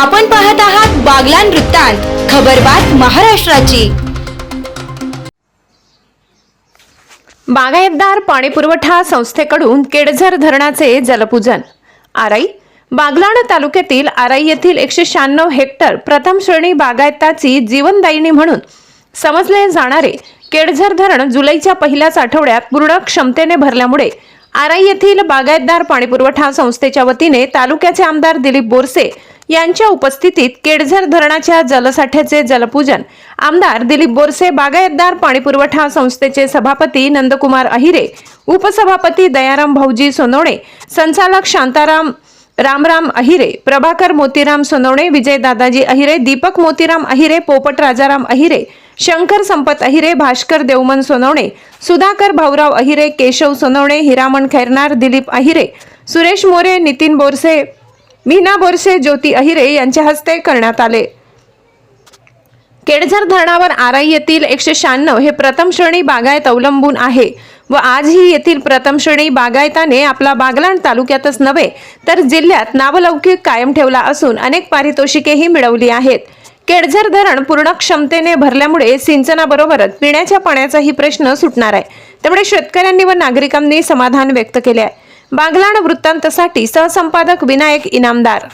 आपण पाहत आहात बागलान वृत्तांत खबरबात महाराष्ट्राची. बागायतदार पाणीपुरवठा संस्थेकडून केडझर धरणाचे जलपूजन. आराई बागलाण तालुक्यातील आराई येथील एकशे शहाण्णव हेक्टर प्रथम श्रेणी बागायताची जीवनदायिनी म्हणून समजले जाणारे केडझर धरण जुलैच्या पहिल्याच आठवड्यात पूर्ण क्षमतेने भरल्यामुळे आराई येथील बागायतदार पाणीपुरवठा संस्थेच्या वतीने तालुक्याचे आमदार दिलीप बोरसे यांच्या उपस्थितीत केडझर धरणाच्या जलसाठ्याचे जलपूजन. आमदार दिलीप बोरसे बागायतदार पाणीपुरवठा संस्थेचे सभापती नंदकुमार अहिरे उपसभापती दयाराम भाऊजी सोनवणे संचालक शांताराम रामराम अहिरे प्रभाकर मोतीराम सोनवणे विजय दादाजी अहिरे दीपक मोतीराम अहिरे पोपट राजाराम अहिरे शंकर संपत अहिरे भास्कर देवमन सोनवणे सुधाकर भाऊराव अहिरे केशव सोनवणे हिरामण खैरनार दिलीप अहिरे सुरेश मोरे नितीन बोरसे मीना बोरसे ज्योती अहिरे यांच्या हस्ते करण्यात आले. केडझर धरणावर आराई येथील एकशे शहाण्णव हे प्रथम श्रेणी बागायत अवलंबून आहे व आजही येथील प्रथम श्रेणी बागायताने आपला बागलाण तालुक्यातच नव्हे तर जिल्ह्यात नावलौकिक कायम ठेवला असून अनेक पारितोषिकेही मिळवली आहेत. केडझर धरण पूर्ण क्षमतेने भरल्यामुळे सिंचनाबरोबरच पिण्याच्या पाण्याचाही प्रश्न सुटणार आहे त्यामुळे शेतकऱ्यांनी व नागरिकांनी समाधान व्यक्त केले आहे. बागलाण वृत्तांतसाठी सहसंपादक विनायक इनामदार